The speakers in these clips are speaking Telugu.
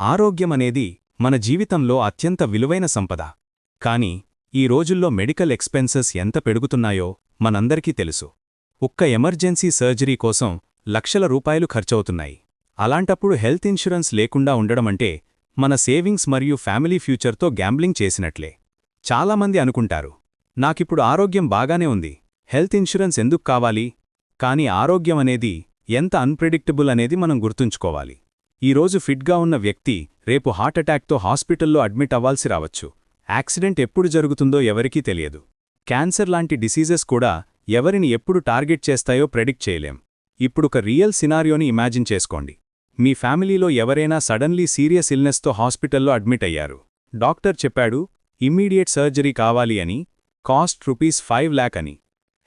ఆరోగ్యమనేది మన జీవితంలో అత్యంత విలువైన సంపద. కాని ఈ రోజుల్లో మెడికల్ ఎక్స్పెన్సెస్ ఎంత పెరుగుతున్నాయో మనందరికీ తెలుసు. ఒక్క ఎమర్జెన్సీ సర్జరీ కోసం లక్షల రూపాయలు ఖర్చవుతున్నాయి. అలాంటప్పుడు హెల్త్ ఇన్సూరెన్స్ లేకుండా ఉండడమంటే మన సేవింగ్స్ మరియు ఫ్యామిలీ ఫ్యూచర్తో గ్యాంబ్లింగ్ చేసినట్లే. చాలామంది అనుకుంటారు నాకిప్పుడు ఆరోగ్యం బాగానే ఉంది. హెల్త్ ఇన్సూరెన్స్ ఎందుకు కావాలి? కాని ఆరోగ్యం అనేది ఎంత అన్ప్రెడిక్టబుల్ అనేది మనం గుర్తుంచుకోవాలి. ఈరోజు ఫిట్గా ఉన్న వ్యక్తి రేపు హార్ట్అటాక్తో హాస్పిటల్లో అడ్మిట్ అవ్వాల్సి రావచ్చు. యాక్సిడెంట్ ఎప్పుడు జరుగుతుందో ఎవరికీ తెలియదు. క్యాన్సర్ లాంటి డిసీజెస్ కూడా ఎవరిని ఎప్పుడు టార్గెట్ చేస్తాయో ప్రెడిక్ట్ చేయలేం. ఇప్పుడొక రియల్ సినారియోని ఇమాజిన్ చేసుకోండి. మీ ఫ్యామిలీలో ఎవరైనా సడన్లీ సీరియస్ ఇల్నెస్తో హాస్పిటల్లో అడ్మిట్ అయ్యారు. డాక్టర్ చెప్పాడు ఇమ్మీడియట్ సర్జరీ కావాలి అని కాస్ట్ రూపీస్ ఫైవ్ ల్యాక్ అని.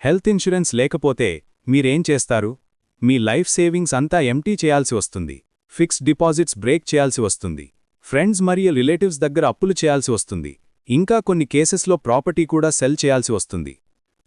హెల్త్ ఇన్సూరెన్స్ లేకపోతే మీరేం చేస్తారు? మీ లైఫ్ సేవింగ్స్ అంతా ఎంటీ చేయాల్సి వస్తుంది. ఫిక్స్డ్ డిపాజిట్స్ బ్రేక్ చేయాల్సి వస్తుంది. ఫ్రెండ్స్ మరియు రిలేటివ్స్ దగ్గర అప్పులు చేయాల్సి వస్తుంది. ఇంకా కొన్ని కేసెస్లో ప్రాపర్టీ కూడా సెల్ చేయాల్సి వస్తుంది.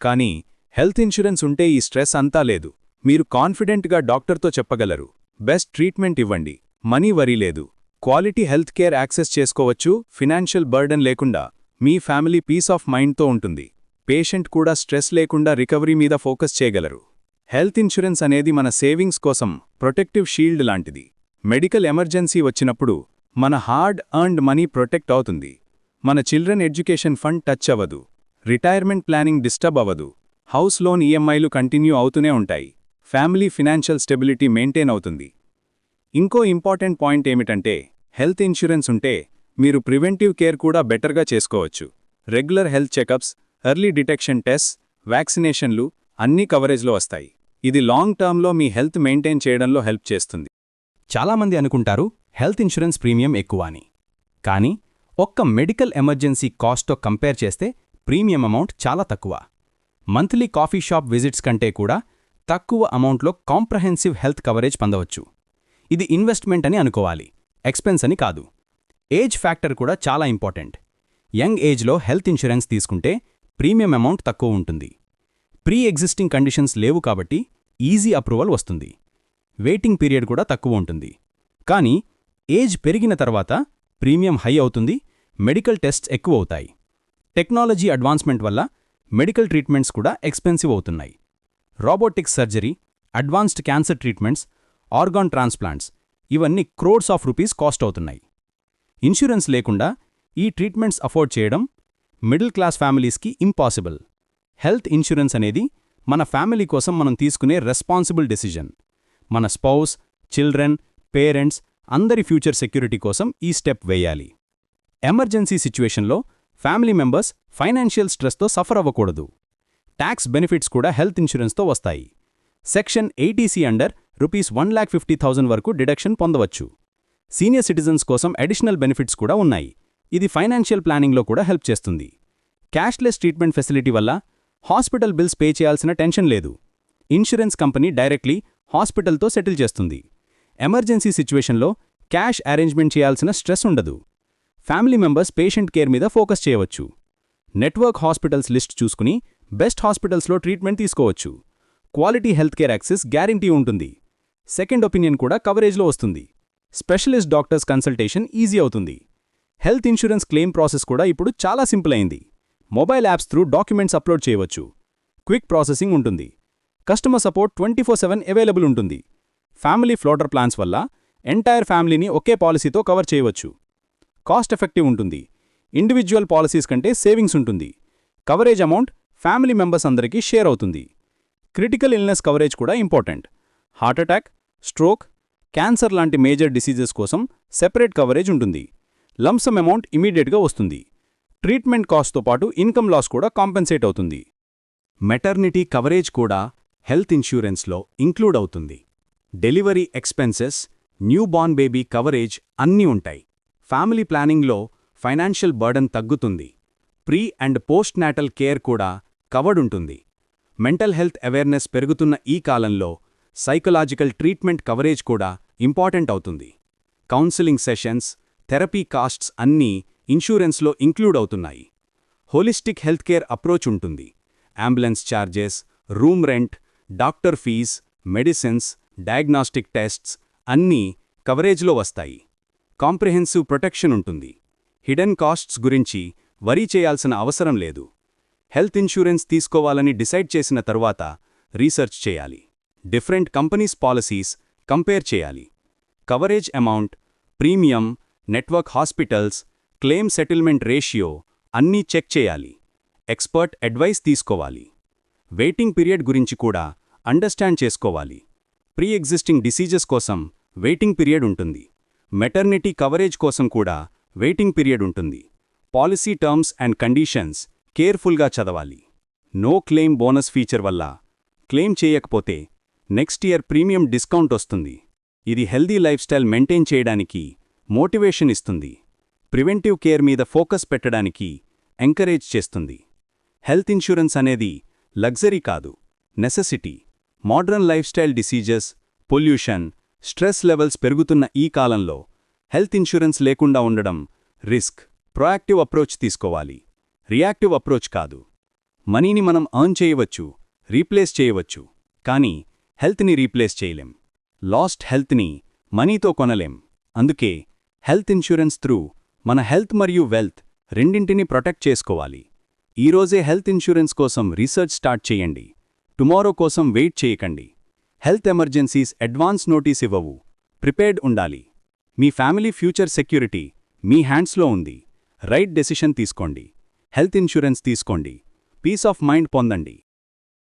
కానీ హెల్త్ ఇన్సూరెన్స్ ఉంటే ఈ స్ట్రెస్ అంతా లేదు. మీరు కాన్ఫిడెంట్గా డాక్టర్తో చెప్పగలరు. బెస్ట్ ట్రీట్మెంట్ ఇవ్వండి. మనీ వరీ లేదు. క్వాలిటీ హెల్త్ కేర్ యాక్సెస్ చేసుకోవచ్చు. ఫినాన్షియల్ బర్డన్ లేకుండా మీ ఫ్యామిలీ పీస్ ఆఫ్ మైండ్తో ఉంటుంది. పేషెంట్ కూడా స్ట్రెస్ లేకుండా రికవరీ మీద ఫోకస్ చేయగలరు. హెల్త్ ఇన్సూరెన్స్ అనేది మన సేవింగ్స్ కోసం ప్రొటెక్టివ్ షీల్డ్ లాంటిది. మెడికల్ ఎమర్జెన్సీ వచ్చినప్పుడు మన హార్డ్ అర్న్డ్ మనీ ప్రొటెక్ట్ అవుతుంది. మన చిల్డ్రన్ ఎడ్యుకేషన్ ఫండ్ టచ్ అవ్వదు. రిటైర్మెంట్ ప్లానింగ్ డిస్టర్బ్ అవ్వదు. హౌస్ లోన్ ఈఎంఐలు కంటిన్యూ అవుతూనే ఉంటాయి. ఫ్యామిలీ ఫినాన్షియల్ స్టెబిలిటీ మెయింటైన్ అవుతుంది. ఇంకో ఇంపార్టెంట్ పాయింట్ ఏమిటంటే హెల్త్ ఇన్సూరెన్స్ ఉంటే మీరు ప్రివెంటివ్ కేర్ కూడా బెటర్గా చేసుకోవచ్చు. Regular health checkups early detection test వ్యాక్సినేషన్లు అన్నీ కవరేజ్లో వస్తాయి. ఇది లాంగ్ టర్మ్లో మీ హెల్త్ మెయింటైన్ చేయడంలో హెల్ప్ చేస్తుంది. చాలామంది అనుకుంటారు హెల్త్ ఇన్సూరెన్స్ ప్రీమియం ఎక్కువ అని కానీ ఒక్క మెడికల్ ఎమర్జెన్సీ కాస్ట్తో కంపేర్ చేస్తే ప్రీమియం అమౌంట్ చాలా తక్కువ. మంత్లీ కాఫీ షాప్ విజిట్స్ కంటే కూడా తక్కువ అమౌంట్లో కాంప్రహెన్సివ్ హెల్త్ కవరేజ్ పొందవచ్చు. ఇది ఇన్వెస్ట్మెంట్ అని అనుకోవాలి ఎక్స్పెన్స్ అని కాదు. ఏజ్ ఫ్యాక్టర్ కూడా చాలా ఇంపార్టెంట్. యంగ్ ఏజ్లో హెల్త్ ఇన్సూరెన్స్ తీసుకుంటే ప్రీమియం అమౌంట్ తక్కువ ఉంటుంది. ప్రీ ఎగ్జిస్టింగ్ కండిషన్స్ లేవు కాబట్టి ఈజీ అప్రూవల్ వస్తుంది. వెయిటింగ్ పీరియడ్ కూడా తక్కువ ఉంటుంది. కానీ ఏజ్ పెరిగిన తర్వాత ప్రీమియం హై అవుతుంది మెడికల్ టెస్ట్స్ ఎక్కువ అవుతాయి. టెక్నాలజీ అడ్వాన్స్మెంట్ వల్ల మెడికల్ ట్రీట్మెంట్స్ కూడా ఎక్స్పెన్సివ్ అవుతున్నాయి. Robotics surgery advanced cancer treatments organ transplants ఇవన్నీ క్రోడ్స్ ఆఫ్ రూపీస్ కాస్ట్ అవుతున్నాయి. ఇన్సూరెన్స్ లేకుండా ఈ ట్రీట్మెంట్స్ అఫోర్డ్ చేయడం మిడిల్ క్లాస్ ఫ్యామిలీస్కి ఇంపాసిబుల్. హెల్త్ ఇన్సూరెన్స్ అనేది మన ఫ్యామిలీ కోసం మనం తీసుకునే రెస్పాన్సిబుల్ డెసిజన్ మన స్పౌస్ చిల్డ్రన్ పేరెంట్స్ అందరి ఫ్యూచర్ సెక్యూరిటీ కోసం ఈ స్టెప్ వేయాలి. ఎమర్జెన్సీ సిచ్యువేషన్లో ఫ్యామిలీ మెంబర్స్ ఫైనాన్షియల్ స్ట్రెస్తో సఫర్ అవ్వకూడదు. ట్యాక్స్ బెనిఫిట్స్ కూడా హెల్త్ ఇన్సూరెన్స్తో వస్తాయి. Section eighty C under rupees one lakh fifty thousand వరకు డిడక్షన్ పొందవచ్చు. సీనియర్ సిటిజన్స్ కోసం అడిషనల్ బెనిఫిట్స్ కూడా ఉన్నాయి. ఇది ఫైనాన్షియల్ ప్లానింగ్లో కూడా హెల్ప్ చేస్తుంది. క్యాష్లెస్ ట్రీట్మెంట్ ఫెసిలిటీ వల్ల హాస్పిటల్ బిల్స్ పే చేయాల్సిన టెన్షన్ లేదు. ఇన్సూరెన్స్ కంపెనీ డైరెక్ట్లీ హాస్పిటల్తో సెటిల్ చేస్తుంది. ఎమర్జెన్సీ సిచ్యువేషన్లో క్యాష్ అరేంజ్మెంట్ చేయాల్సిన స్ట్రెస్ ఉండదు. ఫ్యామిలీ మెంబర్స్ పేషెంట్ కేర్ మీద ఫోకస్ చేయవచ్చు. నెట్వర్క్ హాస్పిటల్స్ లిస్ట్ చూసుకుని బెస్ట్ హాస్పిటల్స్లో ట్రీట్మెంట్ తీసుకోవచ్చు. Quality health care access guarantee ఉంటుంది. సెకండ్ ఒపీనియన్ కూడా కవరేజ్లో వస్తుంది. స్పెషలిస్ట్ డాక్టర్స్ కన్సల్టేషన్ ఈజీ అవుతుంది. హెల్త్ ఇన్సూరెన్స్ క్లెయిమ్ ప్రాసెస్ కూడా ఇప్పుడు చాలా సింపుల్ అయింది. Mobile apps through documents upload చేయవచ్చు. క్విక్ ప్రాసెసింగ్ ఉంటుంది. Customer support twenty four seven available ఉంటుంది. ఫ్యామిలీ ఫ్లోటర్ ప్లాన్స్ వల్ల ఎంటైర్ ఫ్యామిలీని ఒకే పాలసీతో కవర్ చేయవచ్చు. కాస్ట్ ఎఫెక్టివ్ ఉంటుంది. ఇండివిజువల్ పాలసీస్ కంటే సేవింగ్స్ ఉంటుంది. కవరేజ్ అమౌంట్ ఫ్యామిలీ మెంబర్స్ అందరికీ షేర్ అవుతుంది. క్రిటికల్ ఇల్నెస్ కవరేజ్ కూడా important. Heart attack stroke cancer లాంటి మేజర్ డిసీజెస్ కోసం సెపరేట్ కవరేజ్ ఉంటుంది. లంసమ్ అమౌంట్ ఇమీడియట్గా వస్తుంది. ట్రీట్మెంట్ కాస్ట్తో పాటు ఇన్కమ్ లాస్ కూడా కాంపెన్సేట్ అవుతుంది. మెటర్నిటీ కవరేజ్ కూడా హెల్త్ ఇన్సూరెన్స్లో ఇంక్లూడ్ అవుతుంది. Delivery expenses newborn baby coverage అన్నీ ఉంటాయి. ఫ్యామిలీ ప్లానింగ్లో ఫైనాన్షియల్ బర్డన్ తగ్గుతుంది. Pre and post natal care కూడా కవర్డ్ ఉంటుంది మెంటల్ హెల్త్ అవేర్నెస్ పెరుగుతున్న ఈ కాలంలో సైకలాజికల్ ట్రీట్మెంట్ కవరేజ్ కూడా ఇంపార్టెంట్ అవుతుంది. కౌన్సిలింగ్ సెషన్స్ థెరపీ కాస్ట్స్ అన్నీ ఇన్సూరెన్స్లో ఇంక్లూడ్ అవుతున్నాయి. హోలిస్టిక్ హెల్త్ కేర్ అప్రోచ్ ఉంటుంది. Ambulance charges room rent doctor fees medicines diagnostic tests అన్నీ కవరేజ్లో వస్తాయి. కాంప్రిహెన్సివ్ ప్రొటెక్షన్ ఉంటుంది. హిడెన్ కాస్ట్స్ గురించి వరీ చేయాల్సిన అవసరం లేదు. హెల్త్ ఇన్సూరెన్స్ తీసుకోవాలని డిసైడ్ చేసిన తరువాత రీసెర్చ్ చేయాలి. డిఫరెంట్ కంపెనీస్ పాలసీస్ కంపేర్ చేయాలి. Coverage amount premium network hospitals claim settlement ratio అన్నీ చెక్ చేయాలి. ఎక్స్పర్ట్ అడ్వైస్ తీసుకోవాలి. వెయిటింగ్ పీరియడ్ గురించి కూడా అండర్స్టాండ్ చేసుకోవాలి. ప్రీ ఎగ్జిస్టింగ్ డిసీజెస్ కోసం వెయిటింగ్ పీరియడ్ ఉంటుంది. మెటర్నిటీ కవరేజ్ కోసం కూడా వెయిటింగ్ పీరియడ్ ఉంటుంది. పాలసీ టర్మ్స్ అండ్ కండిషన్స్ కేర్ఫుల్గా చదవాలి. నో క్లెయిమ్ బోనస్ ఫీచర్ వల్ల క్లెయిమ్ చేయకపోతే నెక్స్ట్ ఇయర్ ప్రీమియం డిస్కౌంట్ వస్తుంది. ఇది హెల్దీ లైఫ్ స్టైల్ మెయింటైన్ చేయడానికి మోటివేషన్ ఇస్తుంది. ప్రివెంటివ్ కేర్ మీద ఫోకస్ పెట్టడానికి ఎంకరేజ్ చేస్తుంది. హెల్త్ ఇన్సూరెన్స్ అనేది లగ్జరీ కాదు. Necessity modern life style diseases pollution stress levels పెరుగుతున్న ఈ కాలంలో హెల్త్ ఇన్సూరెన్స్ లేకుండా ఉండడం రిస్క్. ప్రొయాక్టివ్ అప్రోచ్ తీసుకోవాలి. రియాక్టివ్ అప్రోచ్ కాదు. మనీని మనం అర్న్ చేయవచ్చు రీప్లేస్ చేయవచ్చు కానీ హెల్త్ని రీప్లేస్ చేయలేం. లాస్ట్ హెల్త్ని మనీతో కొనలేం. అందుకే హెల్త్ ఇన్సూరెన్స్ త్రూ మన హెల్త్ మరియు వెల్త్ రెండింటిని ప్రొటెక్ట్ చేసుకోవాలి. ఈరోజే హెల్త్ ఇన్సూరెన్స్ కోసం రీసెర్చ్ స్టార్ట్ చేయండి. టుమారో కోసం వెయిట్ చేయకండి. హెల్త్ ఎమర్జెన్సీస్ అడ్వాన్స్ నోటీస్ ఇవ్వవు. ప్రిపేర్డ్ ఉండాలి. మీ ఫ్యామిలీ ఫ్యూచర్ సెక్యూరిటీ మీ హ్యాండ్స్లో ఉంది. రైట్ డెసిషన్ తీసుకోండి. హెల్త్ ఇన్సూరెన్స్ తీసుకోండి. పీస్ ఆఫ్ మైండ్ పొందండి.